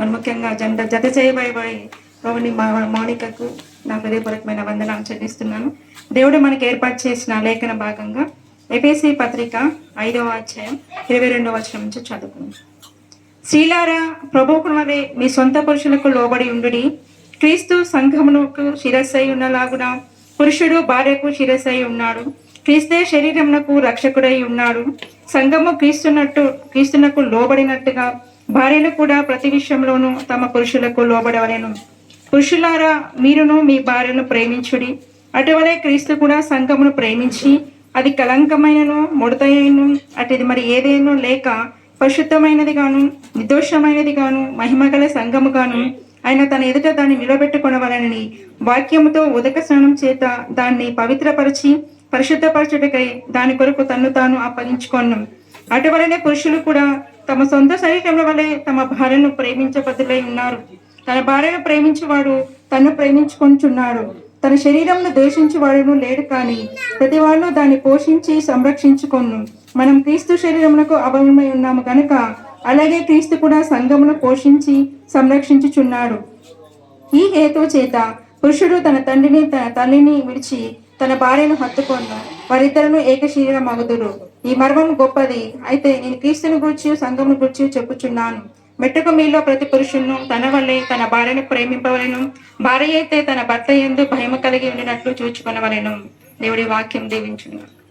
మరి ముఖ్యంగా జంట జత చేయబడి రోహిణి మా మౌనికకు నా హృదయపూర్వకమైన వందనాలు చెల్లిస్తున్నాను. దేవుడు మనకు ఏర్పాటు చేసిన లేఖన భాగంగా ఎపిసి పత్రిక ఐదవ అధ్యాయం ఇరవై రెండవ వచనం నుంచి చదువుకుందాం. శ్రీలారా ప్రభువుకు మీ సొంత పురుషులకు లోబడి ఉండుడి. క్రీస్తు సంఘమునకు శిరస్సై ఉన్నలాగున పురుషుడు భార్యకు శిరస్సై ఉన్నాడు. క్రీస్తే శరీరమునకు రక్షకుడై ఉన్నాడు. సంఘము క్రీస్తున్నట్టు క్రీస్తునకు లోబడినట్టుగా భార్యలు కూడా ప్రతి విషయంలోనూ తమ పురుషులకు లోబడవలేను. పురుషులారా మీరును మీ భార్యను ప్రేమించుడి. అటువలే క్రీస్తు కూడా సంఘమును ప్రేమించి అది కలంకమైనను ముడతయను. అటుది మరి ఏదేనో లేక పరిశుద్ధమైనది గాను నిర్దోషమైనది గాను మహిమగల సంఘము గాను ఆయన తన ఎదుట దాన్ని నిలబెట్టుకొనవలనని వాక్యముతో ఉదక స్నానం చేత దాన్ని పవిత్రపరిచి పరిశుద్ధపరచుటకై దాని కొరకు తన్ను తాను అప్పగించుకొను అటువలనే పురుషులు కూడా తమ సొంత శరీరం వలె తమ భార్యను ప్రేమించబద్దులై ఉన్నారు. తన భార్యను ప్రేమించేవాడు తను ప్రేమించుకుంటున్నాడు. తన శరీరంను ద్వేషించువాడును లేడు కానీ ప్రతివాడు దాన్ని పోషించి సంరక్షించుకొను మనం క్రీస్తు శరీరమునకు అవయమై ఉన్నాము కనుక అలాగే క్రీస్తు కూడా సంఘమును పోషించి సంరక్షించుచున్నాడు. ఈ హేతు చేత పురుషుడు తన తండ్రిని తన తల్లిని విడిచి తన భార్యను హత్తుకొను వారిద్దరును ఏక శరీరం ఈ మర్మం గొప్పది. అయితే నేను క్రీస్తుని గురించి సంఘమును గురించి చెప్పుచున్నాను. మెట్టుకు మీలో ప్రతి పురుషులను తన వల్లే తన భార్యను ప్రేమింపవలను. భార్య అయితే తన భర్త ఎందు భయము కలిగి ఉండినట్లు చూచుకునవలను. దేవుడి వాక్యం దీవించున్నాను